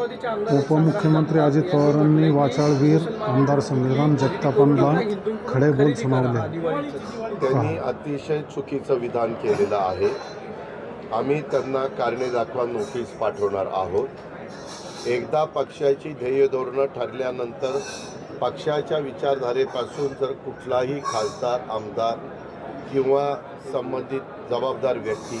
उपमुख्यमंत्री अजित पवारांनी वाचाळवीर आमदार संग्राम जगतापांना खडे बोल सुनावले. त्यांनी अतिशय चुकीचं विधान केलेलं आहे. आम्ही त्यांना कारणे दाखवा नोटीस पाठवणार आहोत. एकदा पक्षाची ध्येय धोरणं ठरल्यानंतर पक्षाच्या विचारधारेपासून जर कुठलाही खासदार आमदार किंवा संबंधित जबाबदार व्यक्ती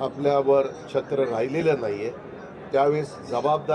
आपल्यावर छत्र राहिलेलं नाही आहे त्यावेळेस जबाबदारी